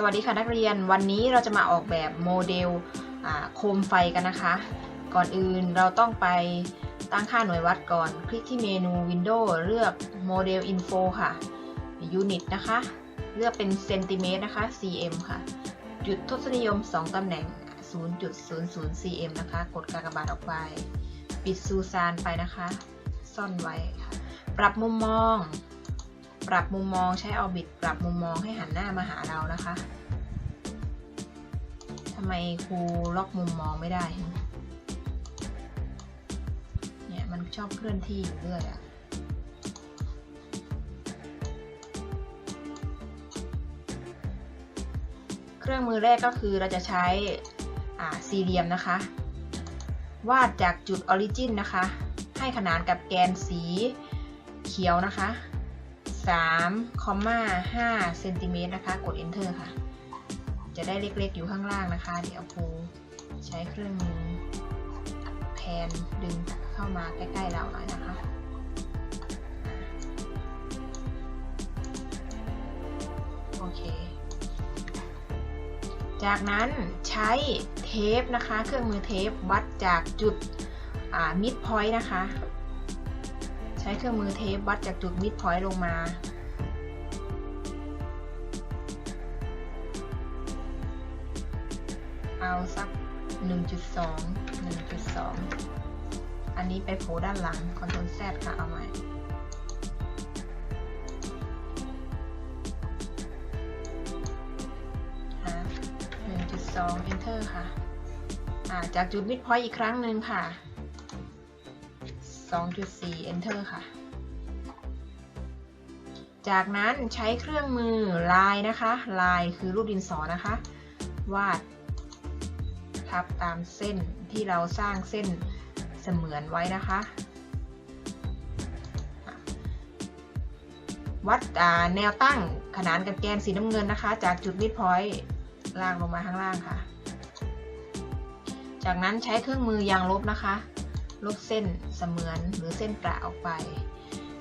สวัสดีค่ะนักเรียนวันนี้เราจะมาออกแบบโมเดลโคมไฟกันนะคะ ก่อนอื่นเราต้องไปตั้งค่าหน่วยวัดก่อน คลิกที่เมนู Windows เลือกโมเดล Info ค่ะ Unit นะคะ เลือกเป็นเซนติเมตรนะคะ cm ค่ะ จุดทศนิยม 2 ตำแหน่ง 0.00 cm นะคะ กดกากบาทออกไป ปิดซูซานไปนะคะ ซ่อนไว้ ปรับมุมมองปรับมุมมองใช้ออบิทปรับมุมมองให้หันหน้ามาหาเรานะคะ ทำไมครูล็อกมุมมองไม่ได้ เนี่ยมันชอบเคลื่อนที่อยู่เรื่อยอะเครื่องมือแรกก็คือเราจะใช้อ่าสี่เหลี่ยมนะคะ วาดจากจุดออริจินนะคะ ให้ขนานกับแกนสีเขียวนะคะ3คอมมา5เซนติเมตรนะคะ กด enter ค่ะ จะได้เล็กๆ อยู่ข้างล่างนะคะ เดี๋ยวครูใช้เครื่องมือแพนดึงเข้ามาใกล้ๆเราหน่อยนะคะโอเค จากนั้นใช้เทปนะคะ เครื่องมือเทปวัดจากจุดมิดพอยต์นะคะ ใช้เครื่องมือเทปวัดจากจุดมิดพอยต์ลงมา เอาสัก 1.2 1.2 อันนี้ไปโผล่ด้านหลัง Ctrl Z ค่ะ เอาใหม่1.2 Enter ค่ะจากจุดมิดพอยอีกครั้งหนึ่งค่ะ 2.4 Enter ค่ะ จากนั้นใช้เครื่องมือลายนะคะ ลายคือรูปดินสอนะคะ วาด ทับตามเส้นที่เราสร้างเส้นเสมือนไว้นะคะ วัดแนวตั้งขนานกับแกนสีน้ำเงินนะคะ จากจุดมิดพอยต์ล่างลงมาข้างล่างค่ะ จากนั้นใช้เครื่องมือยางลบนะคะ ลบเส้นเสมือนหรือเส้นประออกไป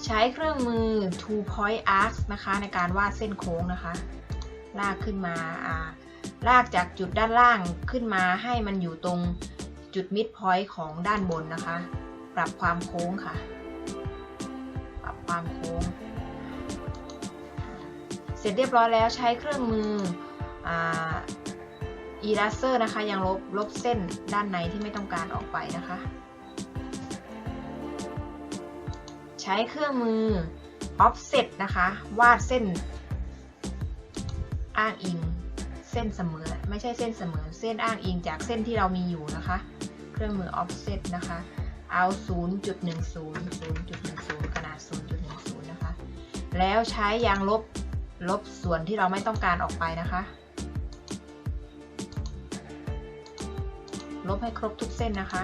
ใช้เครื่องมือ two point arc นะคะ ในการวาดเส้นโค้งนะคะ ลากขึ้นมา ลากจากจุดด้านล่างขึ้นมาให้มันอยู่ตรงจุด mid point ของด้านบนนะคะ ปรับความโค้งค่ะ ปรับความโค้ง เสร็จเรียบร้อยแล้วใช้เครื่องมืออีราเซอร์นะคะยังลบลบเส้นด้านในที่ไม่ต้องการออกไปนะคะ ใช้เครื่องมือ offset นะคะ วาดเส้น อ้างอิง ส้นเสมอ ไม่ใช่เส้นเสมอ เส้นอ้างอิงจากเส้นที่เรามีอยู่นะคะ เครื่องมือ offset นะคะ เอา 0.10 0.10 ขนาด 0.10 นะคะ แล้วใช้ยางลบ ลบส่วนที่เราไม่ต้องการออกไปนะคะ ลบให้ครบทุกเส้นนะคะ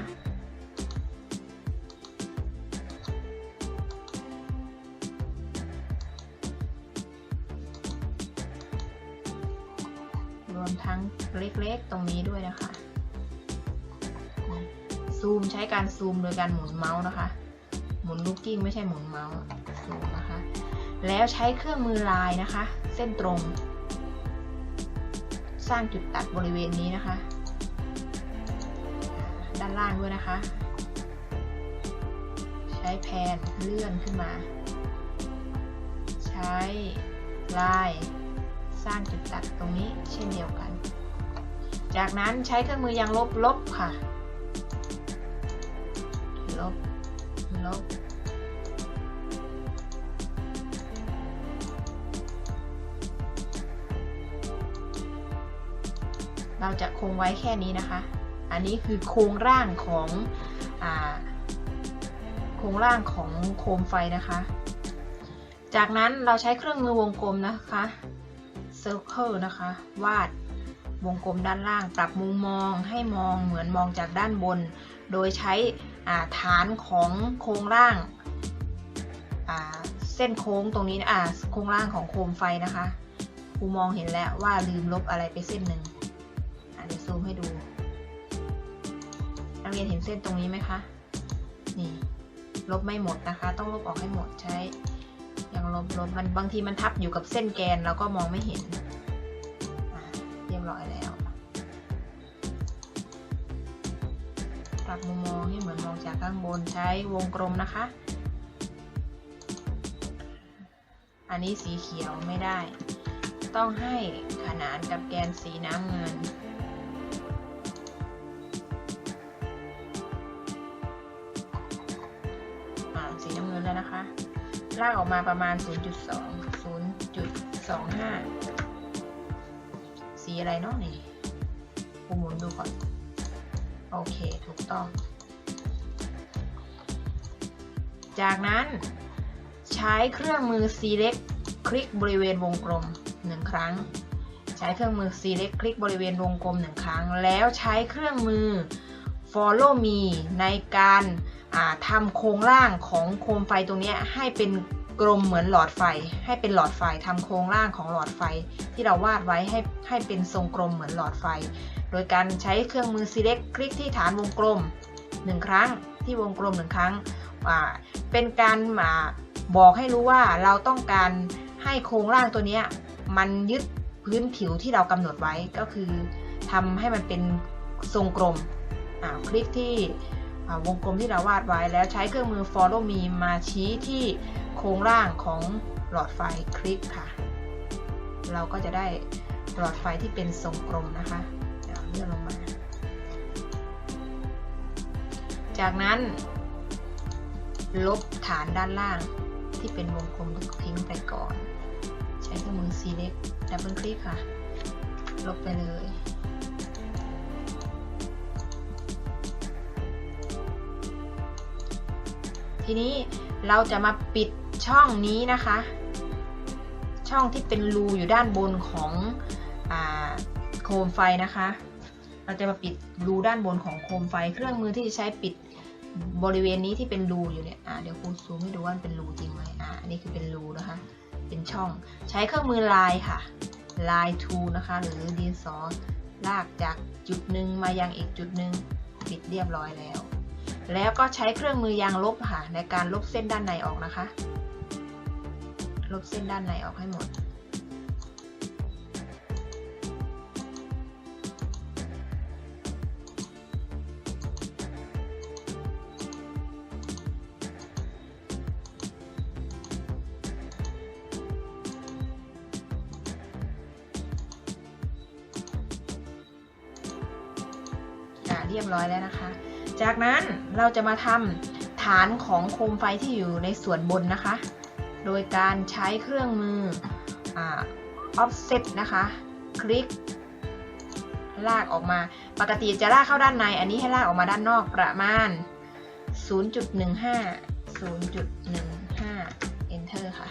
เล็กๆ ตรงนี้ด้วยนะคะ ซูมใช้การซูมโดยการหมุนเมาส์นะคะ หมุนลูกกิ้งไม่ใช่หมุนเมาส์ซูมนะคะ แล้วใช้เครื่องมือลายนะคะ เส้นตรง สร้างจุดตัดบริเวณนี้นะคะ ด้านล่างด้วยนะคะ ใช้แพนเลื่อนขึ้นมา ใช้ลายสร้างจุดตัดตรงนี้เช่นเดียวกัน จากนั้นใช้เครื่องมือยางลบลบค่ะ ลบ ลบ เราจะคงไว้แค่นี้นะคะ อันนี้คือโครงร่างของอโครงร่างของโคมไฟนะคะ จากนั้นเราใช้เครื่องมือวงกลมนะคะ Circle นะคะ วาด วงกลมด้านล่าง ปรับมุมมองให้มองเหมือนมองจากด้านบน โดยใช้ฐานของโครงร่างเส้นโค้งตรงนี้นะโครงร่างของโคมไฟนะคะครูมองเห็นแล้วว่าลืมลบอะไรไปเส้นหนึ่งเดี๋ยวซูมให้ดูนักเรียนเห็นเส้นตรงนี้ไหมคะนี่ลบไม่หมดนะคะ ต้องลบออกให้หมดใช้ยังลบลบมันบางทีมันทับอยู่กับเส้นแกนเราก็มองไม่เห็น ปรับมุมมองให้เหมือนมองจากข้างบนใช้วงกลมนะคะ อันนี้สีเขียวไม่ได้ ต้องให้ขนานกับแกนสีน้ำเงินอ่าสีน้ำเงินแล้วนะคะ ลากออกมาประมาณ 0.2 0.25 สีอะไรเนาะนี่กูหมุนดูก่อน โอเค ถูกต้อง จากนั้นใช้เครื่องมือ select คลิกบริเวณวงกลม1ครั้ง ใช้เครื่องมือ select คลิกบริเวณวงกลม1ครั้ง แล้วใช้เครื่องมือ follow me ในการทำโครงล่างของโคมไฟตรงนี้ให้เป็นกลมเหมือนหลอดไฟ ให้เป็นหลอดไฟทำโครงล่างของหลอดไฟ ที่เราวาดไว้ให้ให้เป็นทรงกลมเหมือนหลอดไฟ โดยการใช้เครื่องมือ select คลิกที่ฐานวงกลม 1 ครั้งที่วงกลม 1 ครั้ง เป็นการบอกให้รู้ว่าเราต้องการให้โครงล่างตัวนี้มันยึดพื้นผิวที่เรากำหนดไว้ก็คือทำให้มันเป็นทรงกลม คลิกที่วงกลมที่เราวาดไว้แล้วใช้เครื่องมือ follow me มาชี้ที่โครงล่างของหลอดไฟคลิกค่ะ เราก็จะได้หลอดไฟที่เป็นทรงกลมนะคะ เลื่อนลงมา จากนั้น ลบฐานด้านล่างที่เป็นวงกลมทิ้งไปก่อน ใช้เครื่องมือ select double click ค่ะ ลบไปเลยทีนี้เราจะมาปิดช่องนี้นะคะ ช่องที่เป็นรูอยู่ด้านบนของอโคมไฟนะคะ เราจะมาปิดรูด้านบนของโคมไฟ เครื่องมือที่จะใช้ปิดบริเวณนี้ที่เป็นรูอยู่เนี่ยเดี๋ยวครูซูมให้ดูว่าเป็นรูจริงไหมอ่า อันนี้คือเป็นรูนะคะ เป็นช่อง ใช้เครื่องมือลายค่ะ ลายทูนะคะ หรือดินสอลากจากจุดหนึ่งมายังอีกจุดหนึ่งปิดเรียบร้อยแล้ว แล้วก็ใช้เครื่องมือยางลบค่ะ ในการลบเส้นด้านในออกนะคะ ลบเส้นด้านในออกให้หมด ร้อยแล้วนะคะ จากนั้นเราจะมาทำฐานของโคมไฟที่อยู่ในส่วนบนนะคะ โดยการใช้เครื่องมือ offset นะคะ คลิก ลากออกมา ปกติจะลากเข้าด้านใน อันนี้ให้ลากออกมาด้านนอกประมาณ 0.15 0.15 enter ค่ะ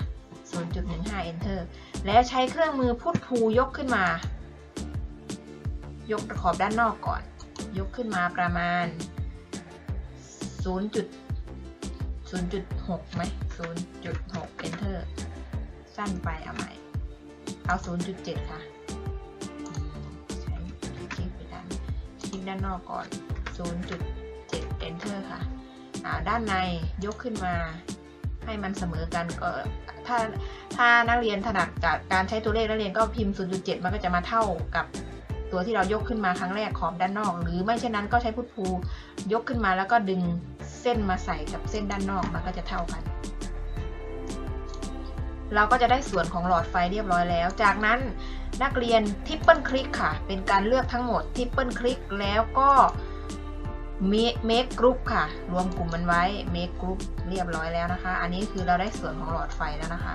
0.15 enter แล้วใช้เครื่องมือพุทพูยกขึ้นมา ยกขอบด้านนอกก่อน ยกขึ้นมาประมาณ 0. 0.6ไหม0.6 enter สั้นไปเอาใหม่ เอา 0.7 ค่ะใช้คลิกไปด้านคลิกด้านนอกก่อน 0.7 enter ค่ะด้านในยกขึ้นมาให้มันเสมอกันก็ถ้าถ้านักเรียนถนัดกการใช้ตัวเลขนักเรียนก็พิมพ์ 0.7 มันก็จะมาเท่ากับ ตัวที่เรายกขึ้นมาครั้งแรกขอบด้านนอก หรือไม่เช่นนั้นก็ใช้พุทพูยกขึ้นมาแล้วก็ดึงเส้นมาใส่กับเส้นด้านนอกมันก็จะเท่ากัน เราก็จะได้ส่วนของหลอดไฟเรียบร้อยแล้ว จากนั้นนักเรียนทิปเปิลคลิกค่ะ เป็นการเลือกทั้งหมดทิปเปิลคลิกแล้วก็เมคกรุ๊ปค่ะ รวมกลุ่มมันไว้เมคกรุ๊ปเรียบร้อยแล้วนะคะ อันนี้คือเราได้ส่วนของหลอดไฟแล้วนะคะ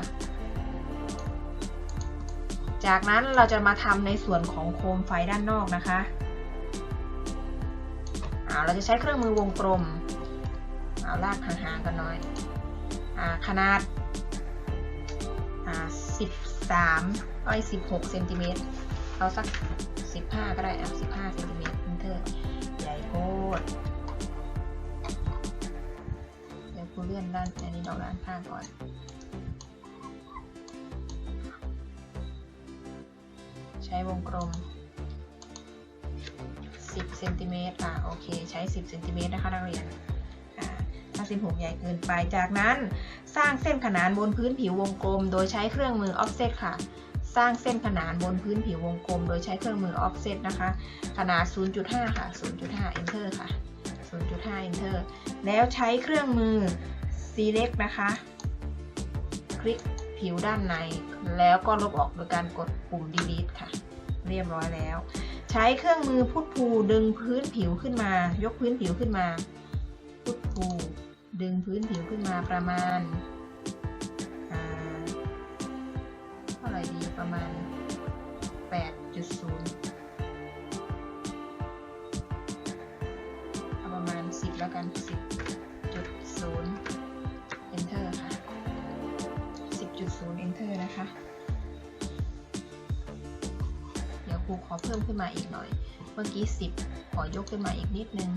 จากนั้นเราจะมาทำในส่วนของโคมไฟด้านนอกนะคะเราจะใช้เครื่องมือวงกลมเอาลากห่างๆกันหน่อยอขนาด13อ้อย16เซนติเมตรเอาสัก 15 ก็ได้อะ15เซนติเมตรเทอร์ใหญ่โคตรเดี๋ยวกูเลื่อนด้านอันนี้ดอกด้านข้างก่อน ใช้วงกลม 10เซนติเมตรอะโอเค ใช้ 10เซนติเมตรนะคะนักเรียนถ้า16ใหญ่เกินไป จากนั้นสร้างเส้นขนานบนพื้นผิววงกลม โดยใช้เครื่องมือ offset ค่ะ สร้างเส้นขนานบนพื้นผิววงกลม โดยใช้เครื่องมือ offset นะคะ ขนาด 0.5 ค่ะ 0.5 enter ค่ะ 0.5 enter แล้วใช้เครื่องมือ select นะคะ คลิก ผิวด้านใน แล้วก็ลบออกโดยการกดปุ่ม delete ค่ะ เรียบร้อยแล้ว ใช้เครื่องมือพุทพูดึงพื้นผิวขึ้นมา ยกพื้นผิวขึ้นมา พุทพูดึงพื้นผิวขึ้นมาประมาณอ่าเท่าไหร่ดีประมาณ 8.0 ประมาณ 10 แล้วกัน 10 0 enter นะคะ เดี๋ยวครูขอเพิ่มขึ้นมาอีกหน่อย เมื่อกี้ 10 ขอยกขึ้นมาอีกนิดนึง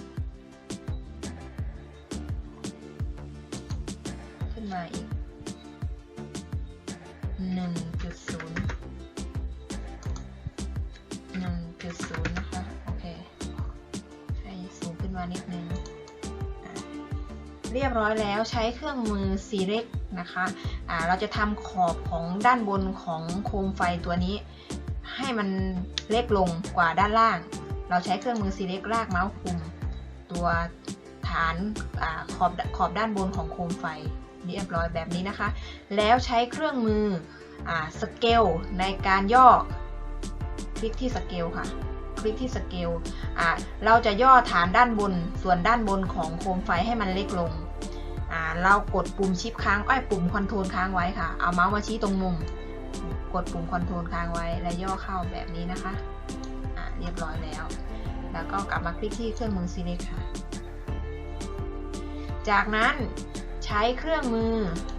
ขึ้นมาอีก 1.0 1.0 นะคะ โอเค ให้สูงขึ้นมานิดนึงอะเรียบร้อยแล้วใช้เครื่องมือ select นะคะอ่าเราจะทำขอบของด้านบนของโคมไฟตัวนี้ ให้มันเล็กลงกว่าด้านล่าง เราใช้เครื่องมือ select ลากเมาส์คุม ตัวฐานอขอบขอบด้านบนของโคมไฟเรียบร้อยแบบนี้นะคะ แล้วใช้เครื่องมือสเกลในการย่อ คลิกที่สเกลค่ะ คลิกที่สเกลเราจะย่อฐานด้านบนส่วนด้านบนของโคมไฟให้มันเล็กลง เรากดปุ่มชิปค้างไอ้ยปุ่มคอนโทรลค้างไว้ค่ะ เอาเมาส์มาชี้ตรงมุม กดปุ่มคอนโทรลค้างไว้ และย่อเข้าแบบนี้นะคะเรียบร้อยแล้ว แล้วก็กลับมาคลิกที่เครื่องมือ select ค่ะ จากนั้นใช้เครื่องมือ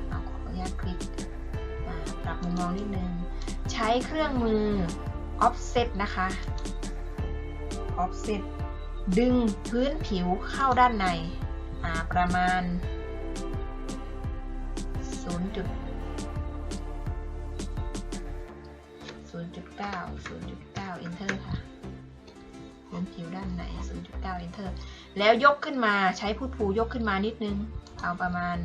เอาขออนุญาตคลิกอ่าปรับมุมมองนิดนึง ใช้เครื่องมือ offset นะคะ offset ดึงพื้นผิวเข้าด้านในประมาณ 0. จุด0.9 0.9 enter ค่ะพื้นผิวด้านใน0.9 enter แล้วยกขึ้นมาใช้พูดผูยกขึ้นมานิดนึง เอาประมาณ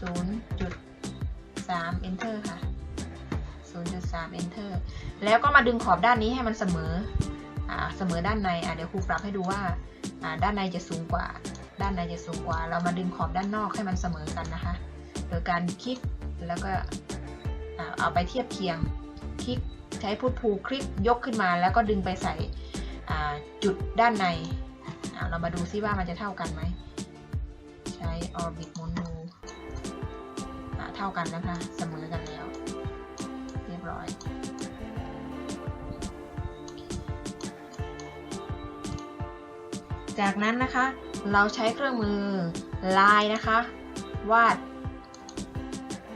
0.3 enter ค่ะ 0.3 enter แล้วก็มาดึงขอบด้านนี้ให้มันเสมอ เสมอด้านในเดี๋ยวครูปรับให้ดูว่าด้านในจะสูงกว่า ด้านในจะสูงกว่า เรามาดึงขอบด้านนอกให้มันเสมอกันนะคะ โดยการคลิกแล้วก็เอาไปเทียบเคียง คลิกใช้พูดพูคลิกยกขึ้นมา แล้วก็ดึงไปใส่จุดด้านในอ่าเรามาดูซิว่ามันจะเท่ากันไหม ใช้ orbit หมุนดูเท่ากันนะคะ เสมอกันแล้ว เรียบร้อย จากนั้นนะคะเราใช้เครื่องมือลายนะคะ วาด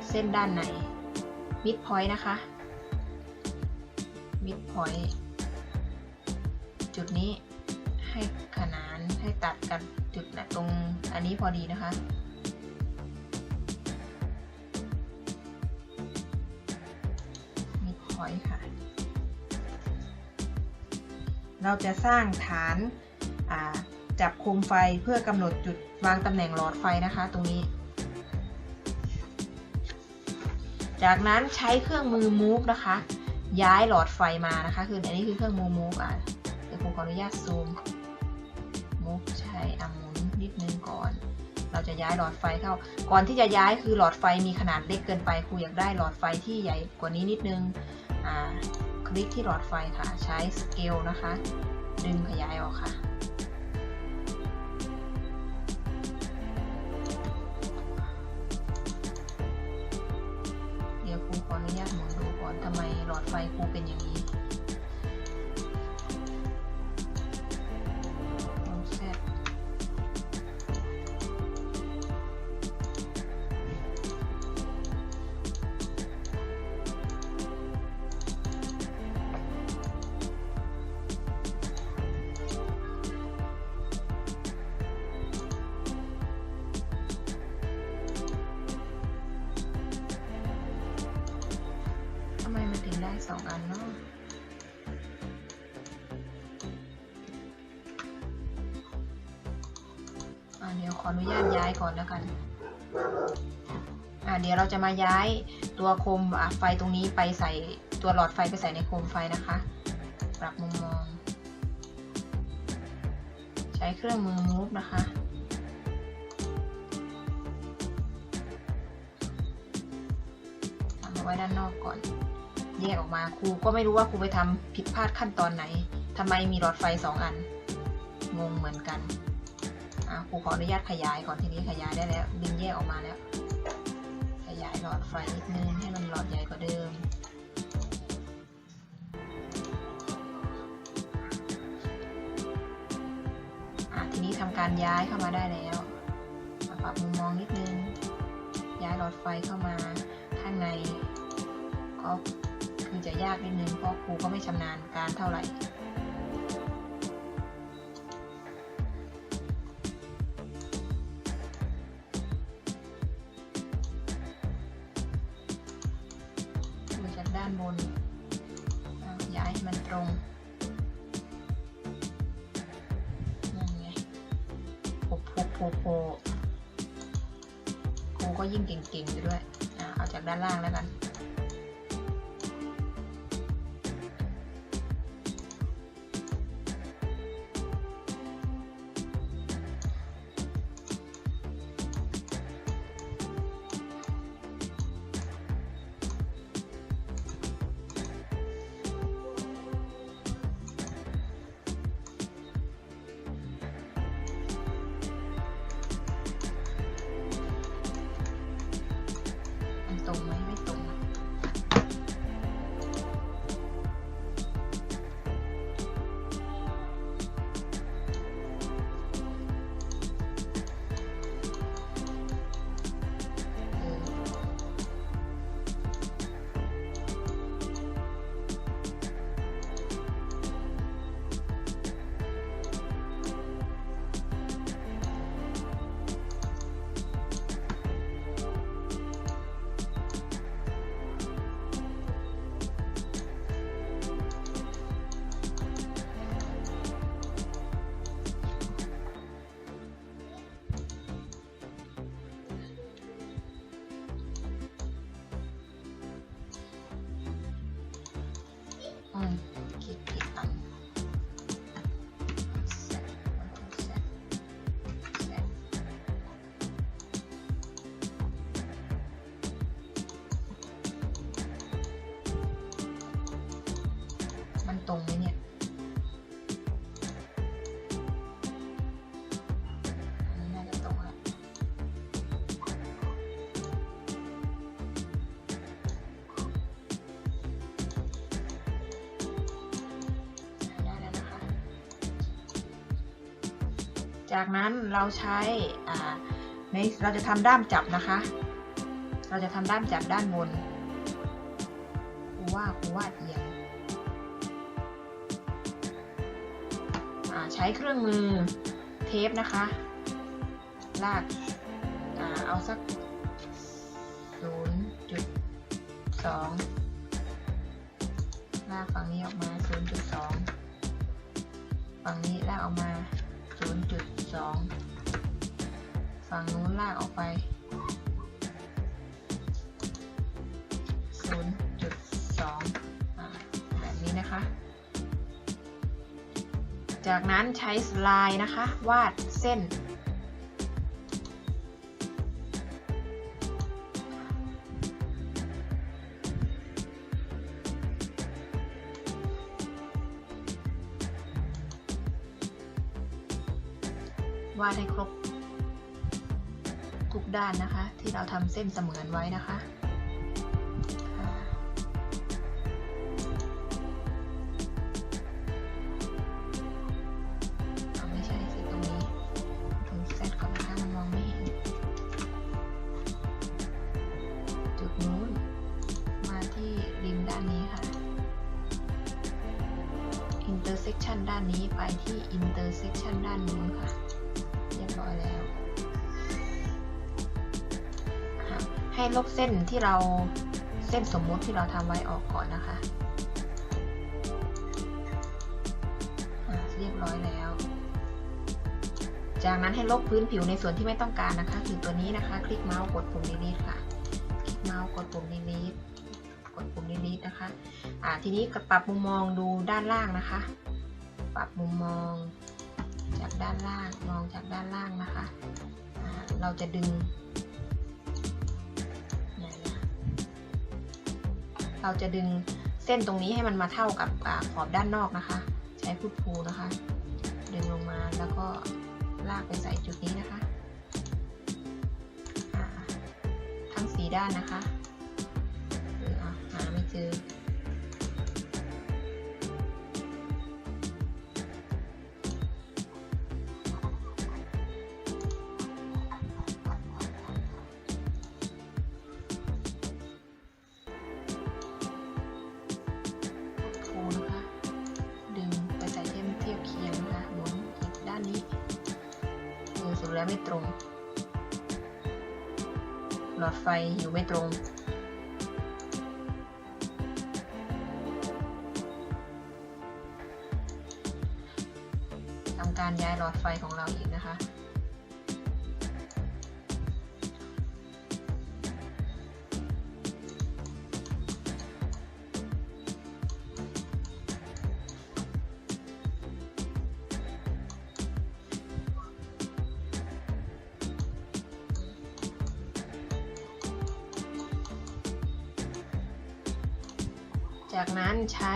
เส้นด้านใน mid point นะคะ mid point จุดนี้ให้ขนานให้ตัดกันจุดนะตรงอันนี้พอดีนะคะ mid point ค่ะ เราจะสร้างฐาน จับโคมไฟเพื่อกำหนดจุดวางตำแหน่งหลอดไฟนะคะ ตรงนี้ จากนั้นใช้เครื่องมือ move นะคะ ย้ายหลอดไฟมานะคะ คืออันนี้คือเครื่องมือ move อะเดี๋ยวผมขออนุญาตซูม move ใช้อะหมุนนิดนึงก่อน เราจะย้ายหลอดไฟเข้า ก่อนที่จะย้ายคือหลอดไฟมีขนาดเล็กเกินไปครูอยากได้หลอดไฟที่ใหญ่กว่านี้นิดนึงอ่าคลิกที่หลอดไฟค่ะ ใช้ scale นะคะ ดึงขยายออกค่ะ ไมายก่อนแล้วกันอะเดี๋ยวเราจะมาย้ายตัวโคมไฟตรงนี้ไปใส่ตัวหลอดไฟไปใส่ในโคมไฟนะคะ ปรับมุมมอง ใช้เครื่องมือ move นะคะทำเอาไว้ด้านนอกก่อน แยกออกมาครูก็ไม่รู้ว่าครูไปทำผิดพลาดขั้นตอนไหนทำไมมีหลอดไฟสองอัน งงเหมือนกัน อะครูขออนุญาตขยายก่อนทีนี้ขยายได้แล้วดึงแยกออกมาแล้ว ขยายหลอดไฟนิดนึงให้มันหลอดใหญ่กว่าเดิม อะทีนี้ทำการย้ายเข้ามาได้แล้วปรับมุมมองนิดนึง ย้ายหลอดไฟเข้ามาข้างในก็คือจะยากนิดนึงเพราะครูก็ไม่ชำนาญการเท่าไหร่ ตรงไหมเนี่ย น่าจะตรงแล้วได้แล้วนะคะ จากนั้นเราใช้ในเราจะทำด้ามจับนะคะ เราจะทำด้ามจับด้านบนครูว่าครูวาเอียง ใช้เครื่องมือเทปนะคะ ลากอาเอาสัก 0.2 ลากฝั่งนี้ออกมา 0.2 ฝั่งนี้ลากออกมา 0.2 ฝั่งนู้นลากออกไป0.2 จากนั้นใช้สไลน์นะคะ วาดเส้น วาดให้ครบทุกด้านนะคะ ที่เราทำเส้นเสมือนไว้นะคะ ที่เราเส้นสมมุติที่เราทำไว้ออกก่อนนะคะเรียบร้อยแล้ว จากนั้นให้ลบพื้นผิวในส่วนที่ไม่ต้องการนะคะ คือตัวนี้นะคะ คลิกเมาส์กดปุ่ม delete ค่ะ คลิกเมาส์กดปุ่ม delete กดปุ่ม delete นะคะอ่าทีนี้ปรับมุมมองดูด้านล่างนะคะ ปรับมุมมองจากด้านล่าง มองจากด้านล่างนะคะเราจะดึง เราจะดึงเส้นตรงนี้ให้มันมาเท่ากับขอบด้านนอกนะคะ ใช้พุทพูนะคะ ดึงลงมาแล้วก็ลากไปใส่จุดนี้นะคะทั้งสีด้านนะคะหาไม่เจอ เออสุด จากนั้นใช้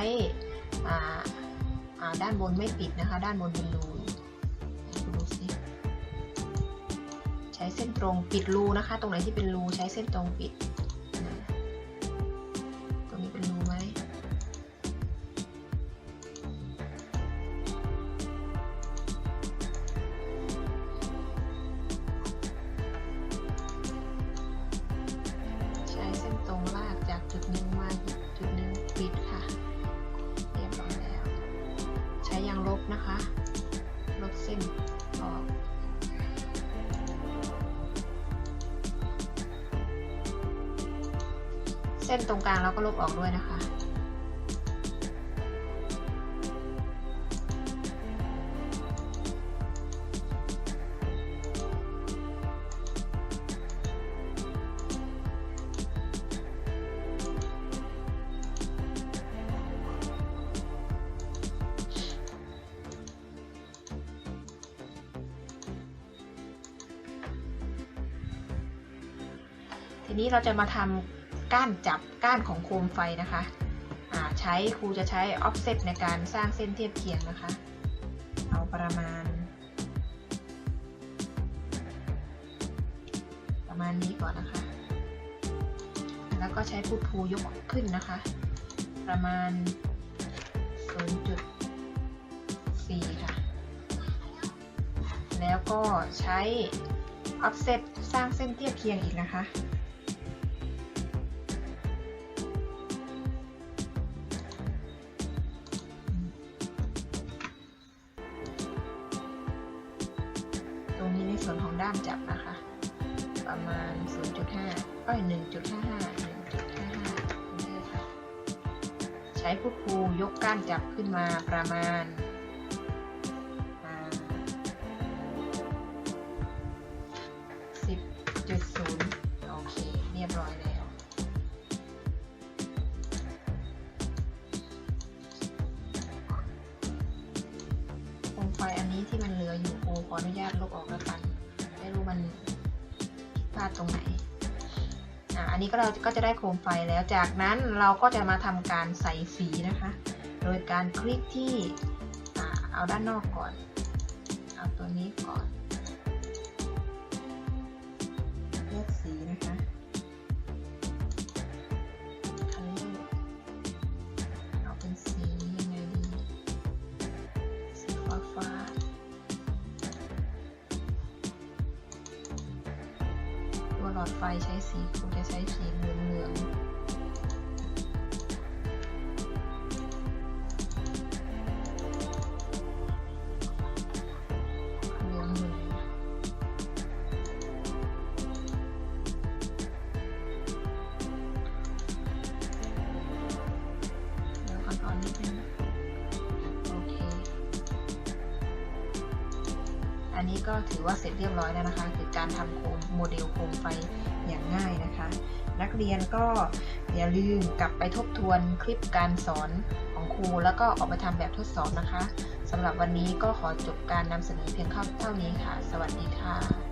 ด้านบนไม่ปิดนะคะ ด้านบนเป็นรูดูสิใช้เส้นตรงปิดรูนะคะ ตรงไหนที่เป็นรูใช้เส้นตรงปิด เส้นตรงกลางเราก็ลบออกด้วยนะคะ ทีนี้เราจะมาทำ ก้านจับก้านของโคมไฟนะคะใช้ครูจะใช้ offset ในการสร้างเส้นเทียบเคียงนะคะ เอาประมาณ ประมาณนี้ก่อนนะคะ แล้วก็ใช้พูดพูยกขึ้นนะคะ ประมาณ 0.4 ค่ะ แล้วก็ใช้ offset สร้างเส้นเทียบเคียงอีกนะคะ นี้ที่มันเหลืออยู่ครูขออนุญาตลบออกแล้วกัน ไม่รู้มันพลาดตรงไหนอ่าอันนี้ก็เราก็จะได้โคมไฟแล้ว จากนั้นเราก็จะมาทำการใส่สีนะคะ โดยการคลิกที่เอาด้านนอกก่อน เอาตัวนี้ก่อนเลือกสีนะคะ ก็ถือว่าเสร็จเรียบร้อยแล้วนะคะ คือการทำโคมโมเดลโคมไฟอย่างง่ายนะคะ นักเรียนก็อย่าลืมกลับไปทบทวนคลิปการสอนของครู แล้วก็ออกไปทำแบบทดสอบนะคะสำหรับวันนี้ก็ขอจบการนำเสนอเพียงเท่านี้ค่ะ สวัสดีค่ะ